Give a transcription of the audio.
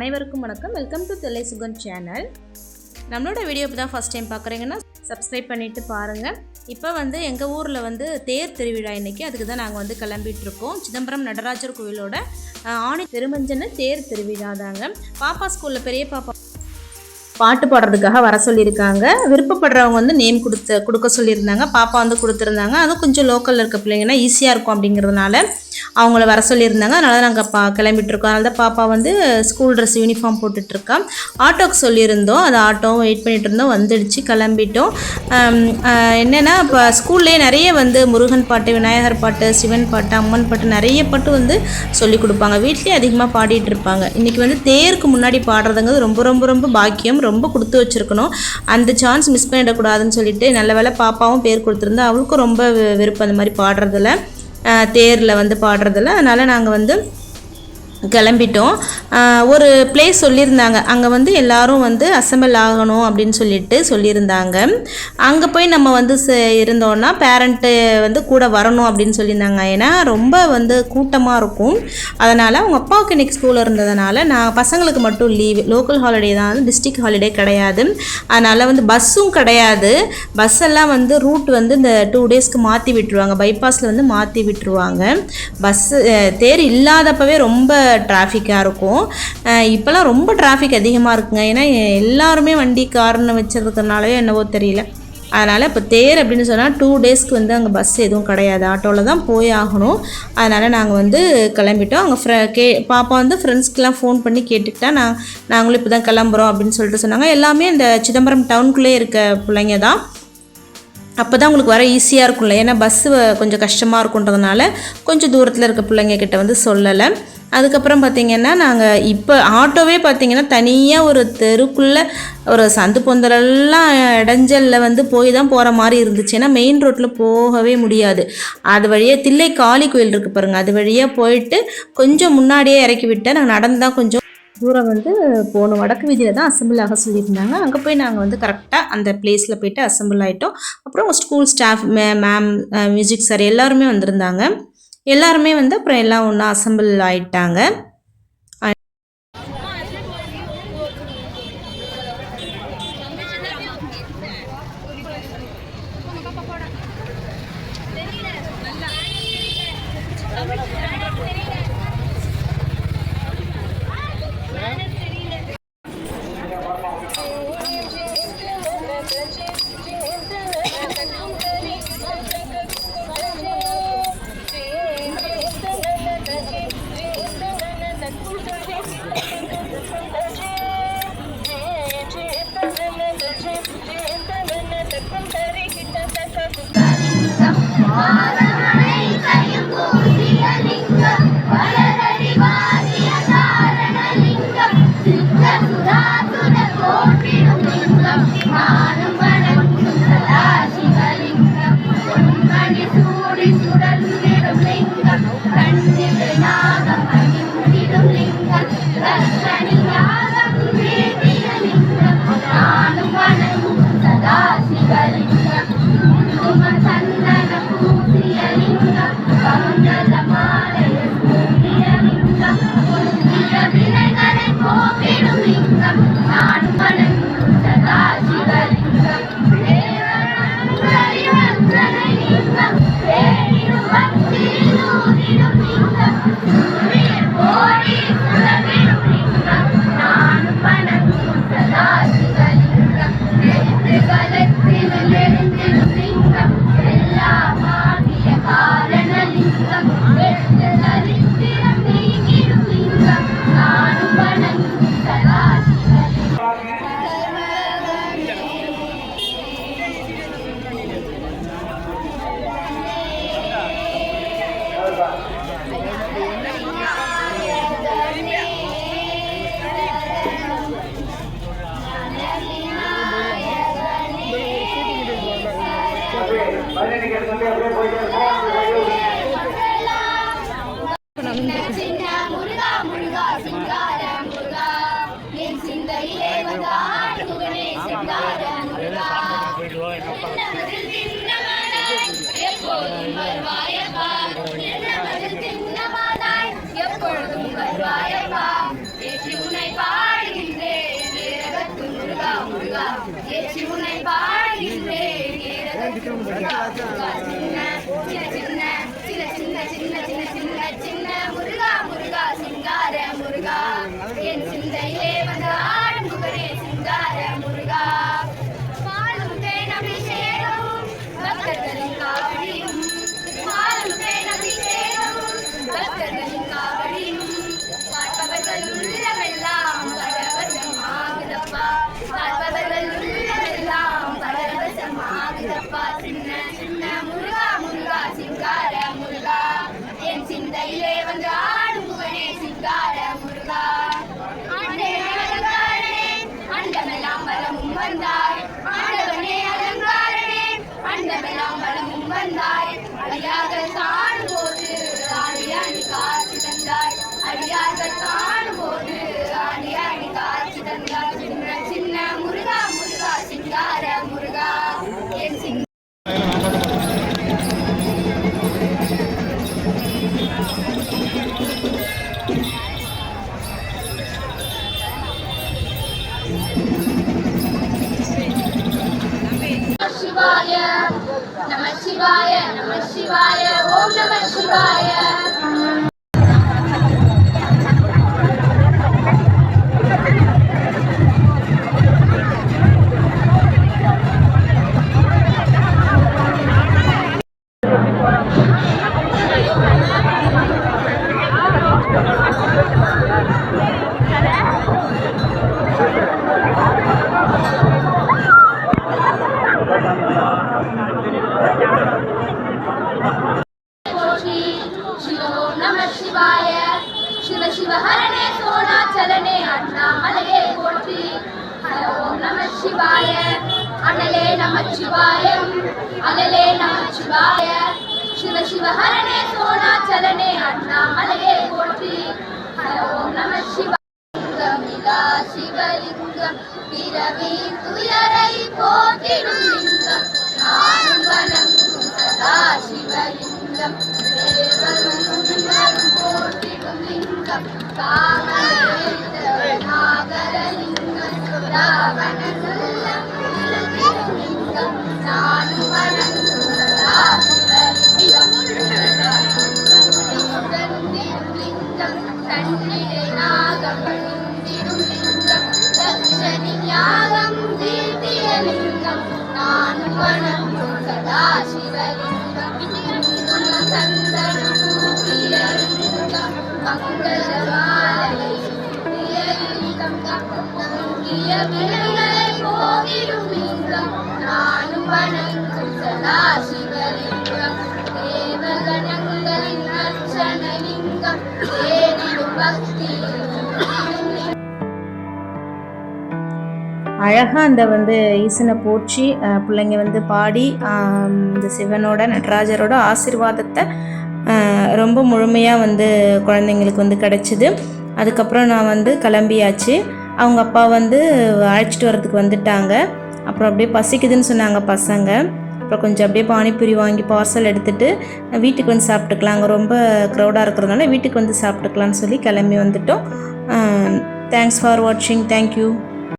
அனைவருக்கும் வணக்கம். Welcome to தெல்லை Sugan channel நம்மளோட வீடியோ இப்போ தான் ஃபஸ்ட் டைம் பார்க்குறீங்கன்னா சப்ஸ்கிரைப் பண்ணிவிட்டு பாருங்கள் இப்போ வந்து எங்கள் ஊரில் வந்து தேர் திருவிழா இன்றைக்கி அதுக்கு தான் நாங்கள் வந்து கிளம்பிகிட்ருக்கோம் சிதம்பரம் நடராஜர் கோவிலோட ஆணி திருமஞ்சன தேர் திருவிழா தாங்க. பாப்பா ஸ்கூலில் பெரிய பாப்பா பாட்டு பாடுறதுக்காக வர சொல்லியிருக்காங்க. விருப்பப்படுறவங்க வந்து நேம் கொடுத்து கொடுக்க சொல்லியிருந்தாங்க. பாப்பா வந்து கொடுத்துருந்தாங்க. அதுவும் கொஞ்சம் லோக்கலில் இருக்க பிள்ளைங்கன்னா ஈஸியாக இருக்கும் அப்படிங்கிறதுனால அவங்கள வர சொல்லியிருந்தாங்க. அதனால் நாங்கள் பா கிளம்பிட்டு இருக்கோம் அதனால தான் பாப்பா வந்து ஸ்கூல் ட்ரெஸ் யூனிஃபார்ம் போட்டுட்ருக்கா ஆட்டோக்கு சொல்லியிருந்தோம். அது ஆட்டோவும் வெயிட் பண்ணிட்டு இருந்தோம் வந்துடுச்சு. கிளம்பிட்டோம். என்னென்னா இப்போ ஸ்கூல்லேயே நிறைய வந்து முருகன் பாட்டு விநாயகர் பாட்டு சிவன் பாட்டு அம்மன் பாட்டு நிறைய பாட்டு வந்து சொல்லி கொடுப்பாங்க. வீட்லேயே அதிகமாக பாடிட்டு இருப்பாங்க இன்றைக்கி வந்து தேருக்கு முன்னாடி பாடுறதுங்கிறது ரொம்ப ரொம்ப ரொம்ப பாக்கியம். ரொம்ப கொடுத்து வச்சுருக்கணும். அந்த சான்ஸ் மிஸ் பண்ணிடக்கூடாதுன்னு சொல்லிட்டு நல்ல வேளை பாப்பாவும் பேர் கொடுத்துருந்தா அவளுக்கும் ரொம்ப விருப்பம் அந்த மாதிரி பாடுறதுல. தேரில் வந்து பாடுறதுல. அதனால் நாங்கள் வந்து கிளம்பிட்டோம். ஒரு பிளேஸ் சொல்லியிருந்தாங்க. அங்கே வந்து எல்லாரும் வந்து அசம்பிள் ஆகணும் அப்படின்னு சொல்லிட்டு சொல்லியிருந்தாங்க. அங்கே போய் நம்ம வந்து ச- இருந்தோன்னா பேரண்ட்டு வந்து கூட வரணும் அப்படின்னு சொல்லியிருந்தாங்க. ஏன்னா ரொம்ப வந்து கூட்டமாக இருக்கும். அதனால் அவங்க அப்பாவுக்கு இன்றைக்கி ஸ்கூல் இருந்ததுனால நான் பசங்களுக்கு மட்டும் லீவு லோக்கல் ஹாலிடே தான். டிஸ்ட்ரிக் ஹாலிடே கிடையாது. அதனால் வந்து பஸ்ஸும் கிடையாது. பஸ் எல்லாம் வந்து ரூட் வந்து இந்த டூ டேஸ்க்கு மாற்றி விட்டுருவாங்க. பைபாஸில் வந்து மாற்றி விட்டுருவாங்க. பஸ்ஸு தேர் இல்லாதப்பவே ரொம்ப டிராஃபிக்காக இருக்கும். இப்போல்லாம் ரொம்ப டிராஃபிக் அதிகமாக இருக்குங்க. ஏன்னா எல்லாருமே வண்டி கார்னு வச்சதுக்குனாலவே என்னவோ தெரியல. அதனால் இப்போ தேர் அப்படின்னு சொன்னால் டூ டேஸ்க்கு வந்து அங்கே பஸ் எதுவும் கிடையாது. ஆட்டோவில் தான் போய் ஆகணும். அதனால் நாங்கள் வந்து கிளம்பிட்டோம். அங்கே ஃப்ரெ கே பாப்பா வந்து ஃப்ரெண்ட்ஸ்க்கெலாம் ஃபோன் பண்ணி கேட்டுக்கிட்டா நான் நாங்களும் இப்போ தான் கிளம்புறோம் அப்படின்னு சொல்லிட்டு சொன்னாங்க. எல்லாமே இந்த சிதம்பரம் டவுனுக்குள்ளே இருக்க பிள்ளைங்க தான். அப்போ தான் உங்களுக்கு வர ஈஸியாக இருக்கும்ல. ஏன்னா பஸ்ஸு கொஞ்சம் கஷ்டமாக இருக்குன்றதுனால கொஞ்சம் தூரத்தில் இருக்க பிள்ளைங்க கிட்ட வந்து சொல்லலை. அதுக்கப்புறம் பார்த்திங்கன்னா நாங்கள் இப்போ ஆட்டோவே பார்த்திங்கன்னா தனியாக ஒரு தெருக்குள்ளே ஒரு சந்து பொந்தலெல்லாம் இடைஞ்சலில் வந்து போய் தான் போகிற மாதிரி இருந்துச்சு. ஏன்னா மெயின் ரோட்டில் போகவே முடியாது. அது வழியாக தில்லை காளி கோயில் இருக்குது பாருங்கள் அது வழியாக போயிட்டு கொஞ்சம் முன்னாடியே இறக்கி விட்டால் நாங்கள் நடந்து தான் கொஞ்சம் தூரம் வந்து போகணும். வடக்கு வீதியில் தான் அசம்பிள் ஆக சொல்லியிருந்தாங்க. அங்கே போய் நாங்கள் வந்து கரெக்டாக அந்த பிளேஸில் போயிட்டு அசம்பிள் ஆகிட்டோம் அப்புறம் school staff ma'am ma'am music sir எல்லாருமே வந்திருந்தாங்க. எல்லாருமே வந்து அப்புறம் எல்லாம் ஒன்றா அசம்பிள் ஆயிட்டாங்க. சின்ன என் சிந்தையிலே வந்து ஆடும் முகனே சிங்கார முருகா. நம சிவாய. அனலே நம சிவாயம் அனலே நம சிவாய. சிவ சிவ ஹரணே சோனாச்சலனே அண்ணாமலையே போற்றி. ஹர ஓம் நம சிவாய. சிவலிங்கம் பிறவி துயரை வினைகளை போகிடும் நானும் வணங்கும் தேவகணங்களின் பக்தி அழகாக அந்த வந்து ஈசனை போற்றி பிள்ளைங்க வந்து பாடி இந்த சிவனோட நடராஜரோட ஆசீர்வாதத்தை ரொம்ப முழுமையாக வந்து குழந்தைங்களுக்கு வந்து கிடச்சிது. அதுக்கப்புறம் நான் வந்து கிளம்பியாச்சு. அவங்க அப்பா வந்து அழைச்சிட்டு வரதுக்கு வந்துட்டாங்க. அப்புறம் அப்படியே பசிக்குதுன்னு சொன்னாங்க பசங்க. அப்புறம் கொஞ்சம் அப்படியே பானிபூரி வாங்கி பார்சல் எடுத்துகிட்டு வீட்டுக்கு வந்து சாப்பிட்டுக்கலாம். அங்கே ரொம்ப க்ரௌடாக இருக்கிறதுனால வீட்டுக்கு வந்து சாப்பிட்டுக்கலான்னு சொல்லி கிளம்பி வந்துட்டோம். தேங்க்ஸ் ஃபார் வாட்சிங் தேங்க்யூ